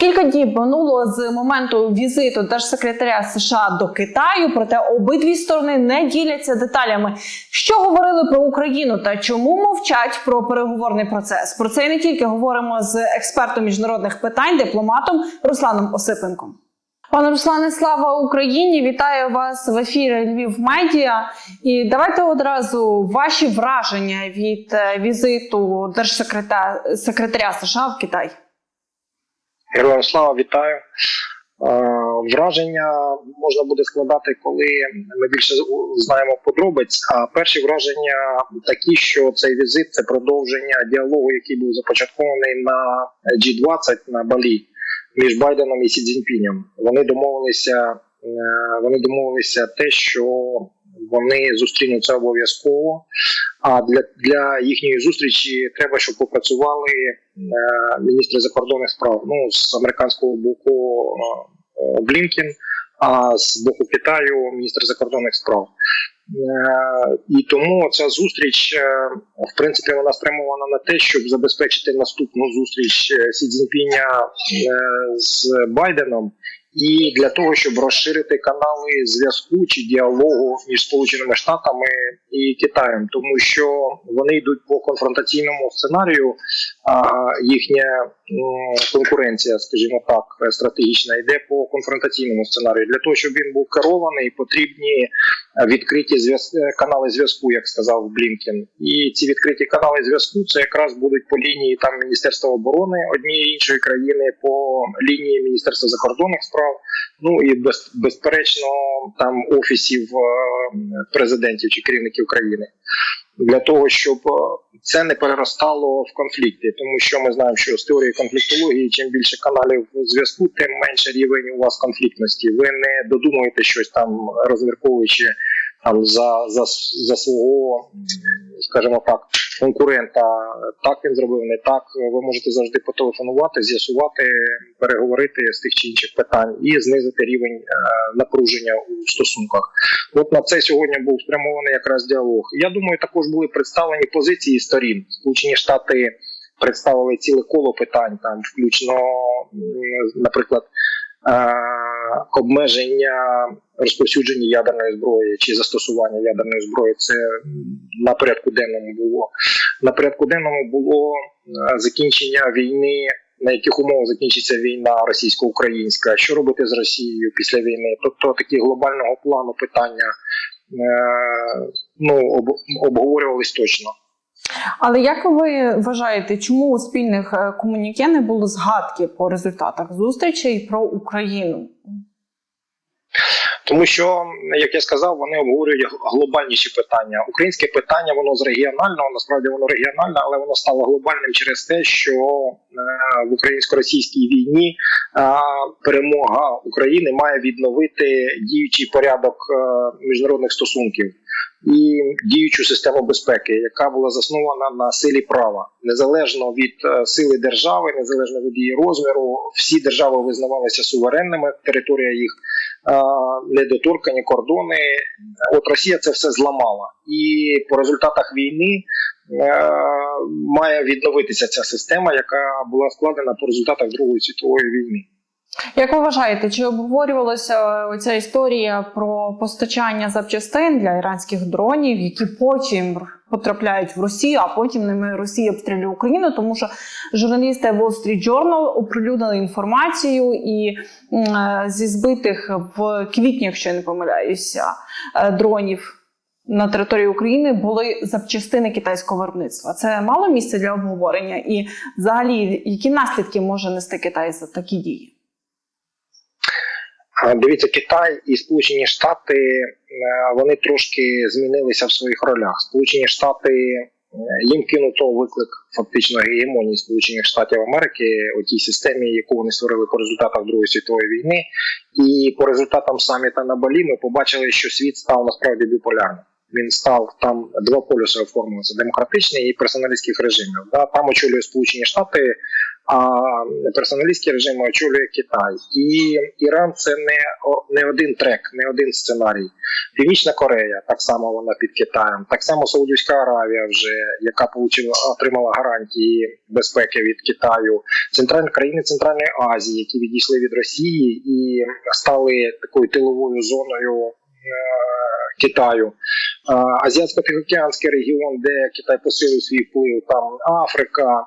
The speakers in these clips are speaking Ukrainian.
Кілька днів минуло з моменту візиту держсекретаря США до Китаю, проте обидві сторони не діляться деталями. Що говорили про Україну та чому мовчать про переговорний процес? Про це і не тільки говоримо з експертом міжнародних питань, дипломатом Русланом Осипенком. Пане Руслане, слава Україні! Вітаю вас в ефірі Львів Медіа. І давайте одразу ваші враження від е, візиту держсекретаря секретаря США в Китай. Героям слава вітаю. Е, Враження можна буде складати, коли ми більше знаємо подробиць. А перші враження такі, що цей візит це продовження діалогу, який був започаткований на G20 на Балі між Байденом і Сі Цзіньпінем. Вони домовилися, е, вони домовилися те, що вони зустрінуться обов'язково. А для, для їхньої зустрічі треба, щоб попрацювали е, міністри закордонних справ. Ну з американського боку е, Блінкін, а з боку Китаю міністр закордонних справ. Е, І тому ця зустріч, е, в принципі, вона спрямована на те, щоб забезпечити наступну зустріч е, Сі Цзіньпіня з Байденом, і для того, щоб розширити канали зв'язку чи діалогу між Сполученими Штатами і Китаєм, тому що вони йдуть по конфронтаційному сценарію. А їхня конкуренція, скажімо так, стратегічна йде по конфронтаційному сценарію. Для того, щоб він був керований, потрібні відкриті зв'яз... е, канали зв'язку, як сказав Блінкен. І ці відкриті канали зв'язку це якраз будуть по лінії там Міністерства оборони однієї іншої країни, по лінії Міністерства закордонних справ. Ну і без, безперечно, там офісів е, президентів чи керівників країни. Для того щоб е, це не переростало в конфлікти, тому що ми знаємо, що з теорії конфліктології, чим більше каналів зв'язку, тим менше рівень у вас конфліктності. Ви не додумуєте щось там, розмірковуючи там за, за, за свого, скажімо так, конкурента. Так він зробив, не так. Ви можете завжди потелефонувати, з'ясувати, переговорити з тих чи інших питань і знизити рівень е, напруження у стосунках. От на це сьогодні був спрямований якраз діалог. Я думаю, також були представлені позиції сторін. Сполучені Штати представили ціле коло питань, там включно, наприклад, обмеження розповсюдження ядерної зброї чи застосування ядерної зброї. Це на порядку денному було. На порядку денному було е, закінчення війни. На яких умовах закінчиться війна російсько-українська, що робити з Росією після війни? Тобто такі глобального плану питання е, ну, об, обговорювались точно. Але як ви вважаєте, чому у спільних е, комуніке не було згадки по результатах зустрічей про Україну? Тому що, як я сказав, вони обговорюють глобальніші питання. Українське питання воно з регіонального, насправді воно регіональне, але воно стало глобальним через те, що е, в українсько-російській війні е, перемога України має відновити діючий порядок міжнародних стосунків і діючу систему безпеки, яка була заснована на силі права, незалежно від е, сили держави, незалежно від її розміру, всі держави визнавалися суверенними, територія їх е, недоторкані кордони. От Росія це все зламала, і по результатах війни е, має відновитися ця система, яка була складена по результатах Другої світової війни. Як ви вважаєте, чи обговорювалася ця історія про постачання запчастин для іранських дронів, які потім потрапляють в Росію, а потім ними Росія обстрілює Україну, тому що журналісти Wall Street Journal оприлюднили інформацію і е, зі збитих в квітні, якщо я не помиляюся, е, дронів. На території України були запчастини китайського виробництва. Це мало місця для обговорення, і взагалі які наслідки може нести Китай за такі дії? А, Дивіться, Китай і Сполучені Штати е, вони трошки змінилися в своїх ролях. Сполучені Штати е, їм кинуто виклик фактично гегемонії Сполучених Штатів Америки у тій системі, яку вони створили по результатах Другої світової війни, і по результатам саміта на Балі ми побачили, що світ став насправді біполярним. Він став там два полюси оформилися: демократичний і персоналістських режимів. Да, там очолює Сполучені Штати. А персоналістський режим очолює Китай. І Іран це не, не один трек, не один сценарій. Північна Корея, так само вона під Китаєм, так само Саудівська Аравія, вже яка получила, отримала гарантії безпеки від Китаю, центральні країни Центральної Азії, які відійшли від Росії і стали такою тиловою зоною е, Китаю. Азіатсько-Тихоокеанський регіон, де Китай посилив свій вплив, там Африка.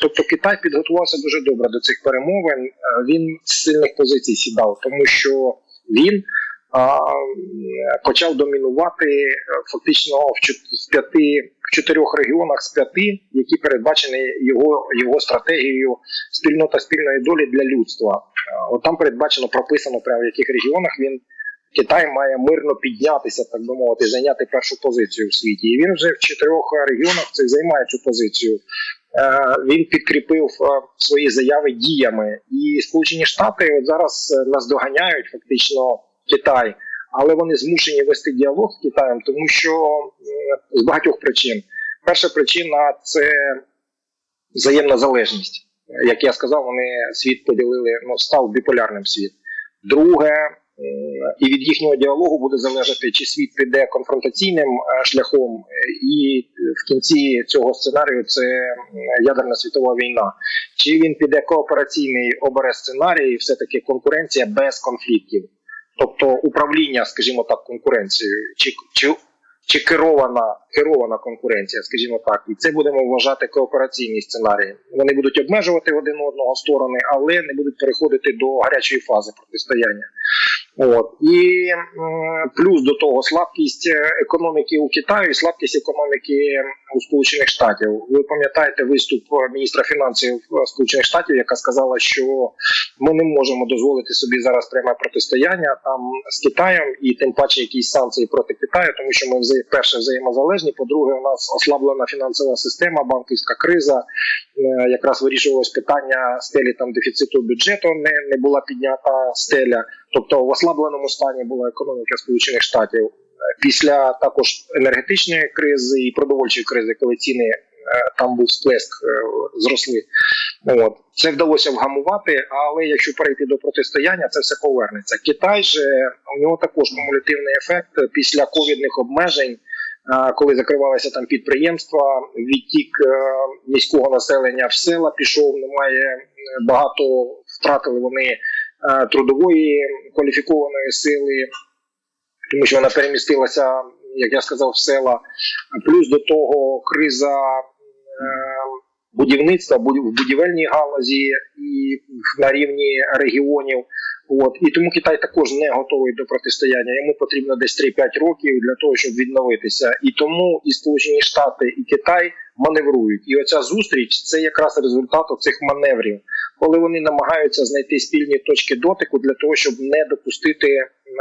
Тобто Китай підготувався дуже добре до цих перемовин. Е, Він з сильних позицій сідав, тому що він а, почав домінувати е, фактично в п'яти в чотирьох регіонах з п'яти, які передбачені його його стратегією спільнота спільної долі для людства. Е, От там передбачено прописано прямо в яких регіонах він Китай має мирно піднятися, так би мовити, зайняти першу позицію в світі. І він вже в чотирьох регіонах цих займає цю позицію. Е, Він підкріпив е, свої заяви діями. І Сполучені Штати от зараз е, наздоганяють фактично Китай, але вони змушені вести діалог з Китаєм, тому що з багатьох причин. Перша причина це взаємна залежність. Як я сказав, вони світ поділили, ну став біполярним світ. Друге, і від їхнього діалогу буде залежати, чи світ піде конфронтаційним е, шляхом, е, і в кінці цього сценарію це ядерна світова війна. Чи він піде коопераційний обере сценарій, і все-таки конкуренція без конфліктів, тобто управління, скажімо так, конкуренцією, чи, чи, чи керована, керована конкуренція, скажімо так, і це будемо вважати коопераційний сценарій. Вони будуть обмежувати один одного сторони, але не будуть переходити до гарячої фази протистояння. От і плюс до того слабкість е, економіки у Китаю і слабкість економіки у Сполучених Штатів. Ви пам'ятаєте виступ е, міністра фінансів е, Сполучених Штатів, яка сказала, що ми не можемо дозволити собі зараз пряме протистояння там з Китаєм і тим паче якісь санкції проти Китаю, тому що ми перше взаємозалежні. По-друге, у нас ослаблена фінансова система, банківська криза. Якраз вирішувалось питання стелі там дефіциту бюджету. Не, не була піднята стеля. Тобто в ослабленому стані була економіка Сполучених Штатів. Е, Після також енергетичної кризи і продовольчої кризи, коли ціни е, там був сплеск, е, зросли. От це вдалося вгамувати, але якщо перейти до протистояння, це все повернеться. Китай же у нього також кумулятивний ефект після ковідних обмежень. Коли закривалися там підприємства, відтік міського населення в села пішов, немає багато втратили вони трудової кваліфікованої сили, тому що вона перемістилася, як я сказав, в села. Плюс до того криза е, будівництва в будівельній галузі і на рівні регіонів. От і тому Китай також не готовий до протистояння. Йому потрібно десь 3-5 років для того, щоб відновитися. І тому і Сполучені Штати, і Китай маневрують. І оця зустріч це якраз результат цих маневрів, коли вони намагаються знайти спільні точки дотику для того, щоб не допустити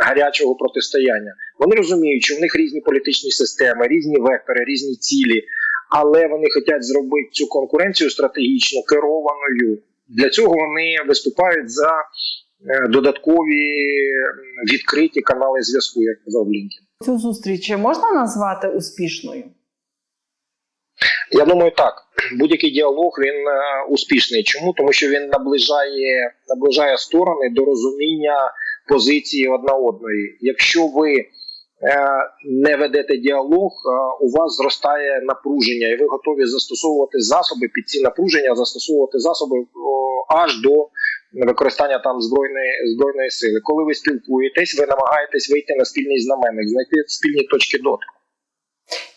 гарячого протистояння. Вони розуміють, що в них різні політичні системи, різні вектори, різні цілі, але вони хочуть зробити цю конкуренцію стратегічно керованою. Для цього вони виступають за е, додаткові відкриті канали зв'язку, як казав Блінкен. Цю зустріч можна назвати успішною? Я думаю, так. Будь-який діалог він е, успішний. Чому? Тому що він наближає, наближає сторони до розуміння позиції одна одної. Якщо ви е, не ведете діалог, е, у вас зростає напруження, і ви готові застосовувати засоби під ці напруження, застосовувати засоби аж до використання там збройної збройної сили. Коли ви спілкуєтесь, ви намагаєтесь вийти на спільний знаменник, знайти спільні точки дотику.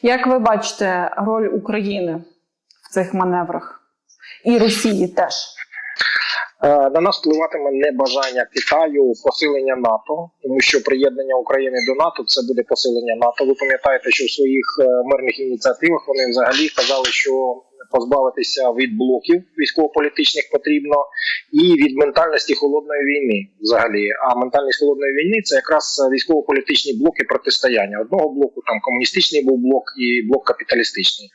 Як ви бачите роль України в цих маневрах? І Росії теж. Е, На нас впливатиме небажання Китаю посилення НАТО, тому що приєднання України до НАТО це буде посилення НАТО. Ви пам'ятаєте, що в своїх е, мирних ініціативах вони взагалі казали, що позбавитися від блоків військово-політичних потрібно, і від ментальності холодної війни. Взагалі, а ментальність холодної війни це якраз військово-політичні блоки протистояння. Одного блоку там комуністичний був блок і блок капіталістичний.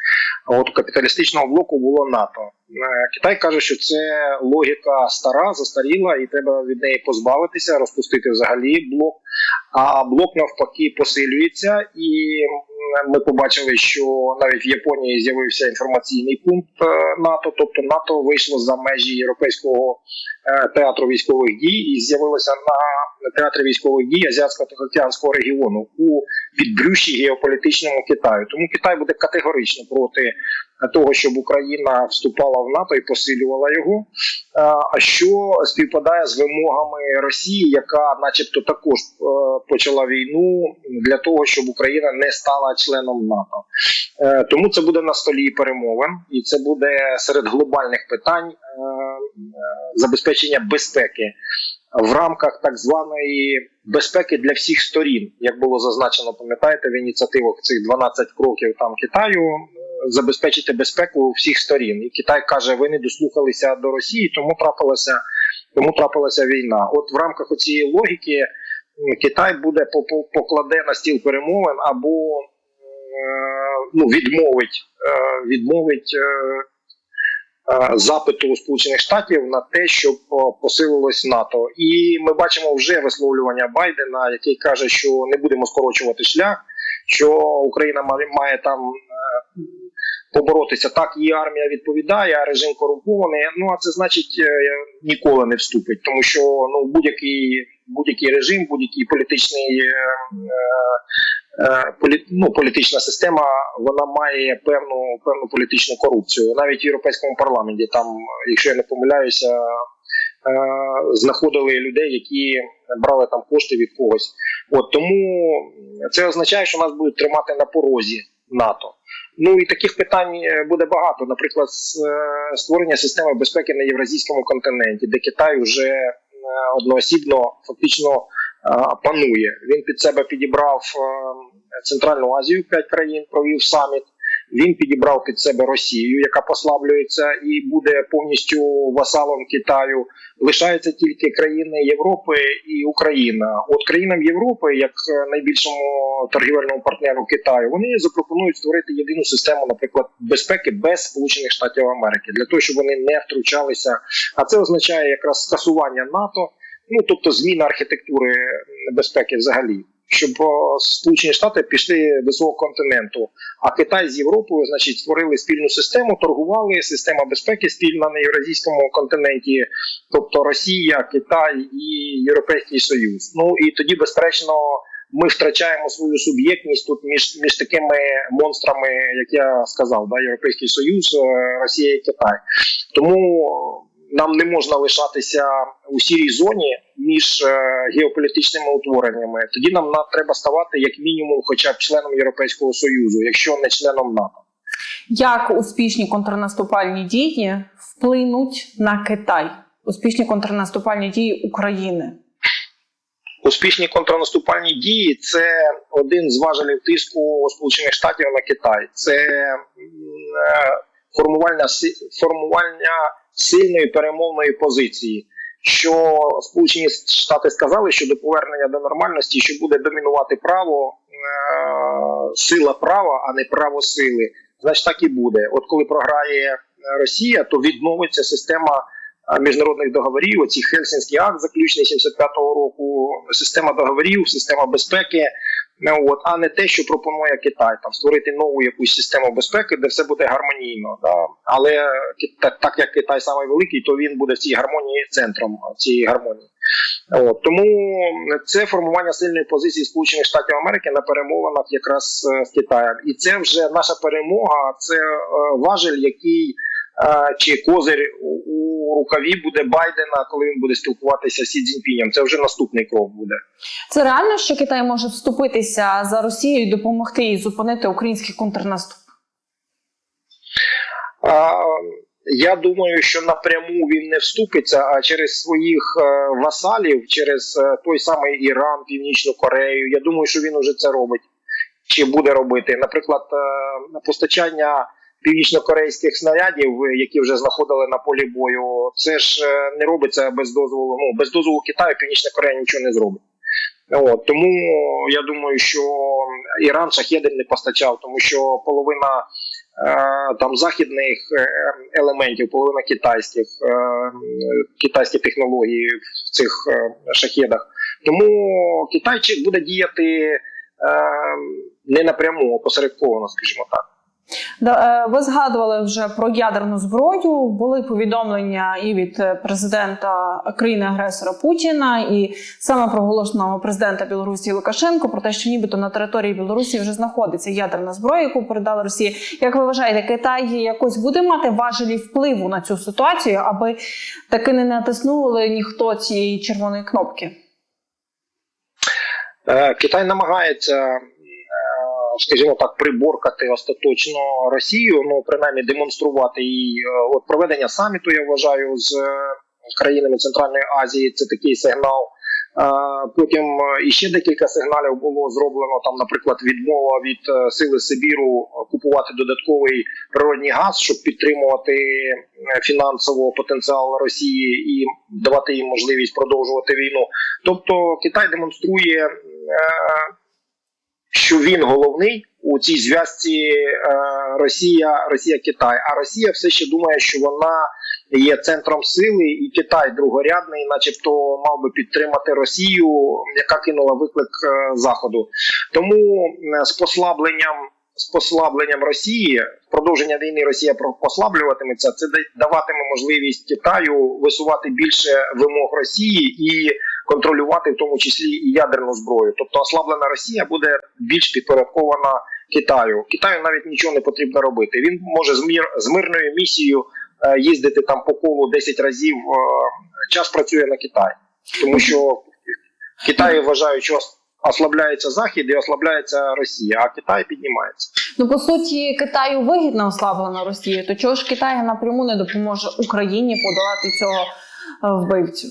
А от капіталістичного блоку було НАТО. Е, Китай каже, що це логіка стара, застаріла, і треба від неї позбавитися, розпустити взагалі блок А блок навпаки посилюється, і ми побачили, що навіть в Японії з'явився інформаційний пункт е, НАТО, тобто НАТО вийшло за межі європейського е, театру військових дій і з'явилося на театрі військових дій Азіатсько-Тихоокеанського регіону у підбрюші геополітичному Китаю. Тому Китай буде категорично проти того, щоб Україна вступала в НАТО і посилювала його. А що співпадає з вимогами Росії, яка, начебто, також е, почала війну для того, щоб Україна не стала членом НАТО. Е, Тому це буде на столі перемовин, і це буде серед глобальних питань е, забезпечення безпеки в рамках так званої безпеки для всіх сторін, як було зазначено, пам'ятаєте, в ініціативах цих 12 кроків там Китаю е, забезпечити безпеку всіх сторін. І Китай каже: ви не дослухалися до Росії, тому трапилася, тому трапилася війна. От в рамках цієї логіки Китай буде по- по- покладе на стіл перемовин або е, ну, відмовить, е, відмовить запиту Сполучених Штатів на те, щоб посилилось НАТО. І ми бачимо вже висловлювання Байдена, який каже, що не будемо скорочувати шлях, що Україна має, там. е, Поборотися так, її армія відповідає, а режим корумпований. Ну а це значить е, ніколи не вступить, тому що ну будь-який будь-який режим, будь-який політичний е, е, полі, ну, політична система, вона має певну певну політичну корупцію. Навіть в європейському парламенті, там, якщо я не помиляюся, е, знаходили людей, які брали там кошти від когось. От тому це означає, що нас будуть тримати на порозі НАТО. Ну і таких питань е, буде багато. Наприклад, е, створення системи безпеки на євразійському континенті, де Китай вже е, одноосібно фактично е, панує. Він під себе підібрав е, Центральну Азію, п'ять країн, провів саміт. Він підібрав під себе Росію, яка послаблюється і буде повністю васалом Китаю. Лишаються тільки країни Європи і Україна. От країнам Європи, як е, найбільшому торгівельному партнеру Китаю, вони запропонують створити єдину систему, наприклад, безпеки без Сполучених Штатів Америки, для того, щоб вони не втручалися. А це означає якраз скасування НАТО, ну тобто зміна архітектури безпеки взагалі. Щоб Сполучені Штати пішли до свого континенту, а Китай з Європою, значить, створили спільну систему, торгували система безпеки спільна на євразійському континенті, тобто Росія, Китай і Європейський Союз. Ну і тоді, безперечно, ми втрачаємо свою суб'єктність тут між між такими монстрами, як я сказав, да, Європейський Союз, е, Росія і Китай. Тому нам не можна лишатися у сірій зоні між е, геополітичними утвореннями. Тоді нам треба ставати як мінімум, хоча б членом Європейського Союзу, якщо не членом НАТО. Як успішні контрнаступальні дії вплинуть на Китай? Успішні контрнаступальні дії України. Успішні контрнаступальні дії це один з важелів тиску Сполучених Штатів на Китай. Це е, формування си- формування сильної перемовної позиції. Що Сполучені Штати сказали, що до повернення до нормальності, що буде домінувати право, е, сила права, а не право сили. Значить, так і буде. От коли програє е, Росія, то відновиться система міжнародних договорів, оці Хельсінський акт, заключений 75-го року, система договорів, система безпеки, от, а не те, що пропонує Китай, там створити нову якусь систему безпеки, де все буде гармонійно. Да? Але так, так як Китай самий великий, то він буде в цій гармонії центром цієї гармонії. От, тому це формування сильної позиції Сполучених Штатів Америки на перемовинах якраз е, з Китаєм. І це вже наша перемога, це е, важель, який чи козир у, рукаві буде Байдена, коли він буде спілкуватися з Сі Цзіньпінем. Це вже наступний крок буде. Це реально, що Китай може вступитися за Росію і допомогти їй зупинити український контрнаступ? А, Я думаю, що напряму він не вступиться, а через своїх е, васалів, через е, той самий Іран, Північну Корею. Я думаю, що він уже це робить чи буде робити. Наприклад, е, постачання північно-корейських снарядів, які вже знаходили на полі бою, це ж е, не робиться без дозволу. Ну без дозволу Китаю Північна Корея нічого не зробить. От, тому я думаю, що Іран шахеди не постачав, тому що половина е, там західних е, елементів, половина китайських, е, китайські технології в цих е, шахедах. Тому Китайчик буде діяти е, не напряму, а посередковано, скажімо так. Е, Ви згадували вже про ядерну зброю. Були повідомлення і від е, президента країни-агресора Путіна, і саме проголошеного президента Білорусі Лукашенко про те, що нібито на території Білорусі вже знаходиться ядерна зброя, яку передала Росія. Як ви вважаєте, Китай якось буде мати важелі впливу на цю ситуацію, аби таки не натиснули ніхто цієї червоної кнопки? Е, Китай намагається, скажімо так, приборкати остаточно Росію, ну принаймні демонструвати їй е, от проведення саміту. Я вважаю з е, країнами Центральної Азії. Це такий сигнал. Е, Потім іще декілька сигналів було зроблено. Там, наприклад, відмова від сили Сибіру купувати додатковий природний газ, щоб підтримувати фінансово потенціал Росії і давати їм можливість продовжувати війну. Тобто Китай демонструє, що він головний у цій зв'язці е, Росія, Росія Китай. А Росія все ще думає, що вона є центром сили, і Китай другорядний, начебто, мав би підтримати Росію, яка кинула виклик е, заходу. Тому з послабленням. З послабленням Росії продовження війни Росія послаблюватиметься. Це да- даватиме можливість Китаю висувати більше вимог Росії і контролювати в тому числі і ядерну зброю. Тобто ослаблена Росія буде більш підпорядкована Китаю. Китаю навіть нічого не потрібно робити. Він може з, мір, з мирною місією е, їздити там по колу 10 разів. Е, час працює на Китай, тому що Китай вважає, що ослабляється Захід і ослабляється Росія, а Китай піднімається. Ну по суті, Китаю вигідно ослаблена Росія. То чого ж Китай напряму не допоможе Україні подолати цього е, вбивцю?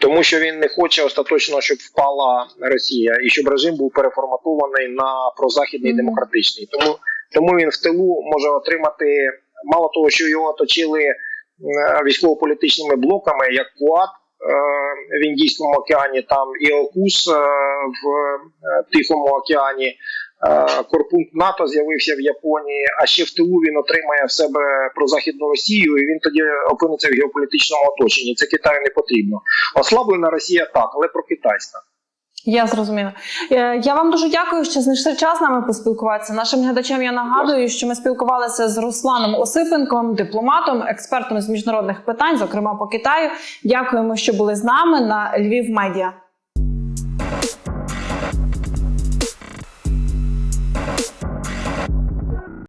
Тому що він не хоче остаточно, щоб впала Росія і щоб режим був переформатований на прозахідний Мгм. демократичний. Тому тому він в тилу може отримати мало того, що його оточили е, військово-політичними блоками, як КУАД е, в Індійському океані, там і ОКУС е, в Тихому океані. Е, Корпункт НАТО з'явився в Японії, а ще в тилу він отримає в себе прозахідну Росію, і він тоді опиниться в геополітичному оточенні. Це Китаю не потрібно. Ослаблена Росія так, але про китайська. Я зрозуміла. Е, Я вам дуже дякую, що знайшли час з нами поспілкуватися. Нашим глядачам я нагадую, що ми спілкувалися з Русланом Осипенком, дипломатом, експертом з міжнародних питань, зокрема по Китаю. Дякуємо, що були з нами на Львів Медіа.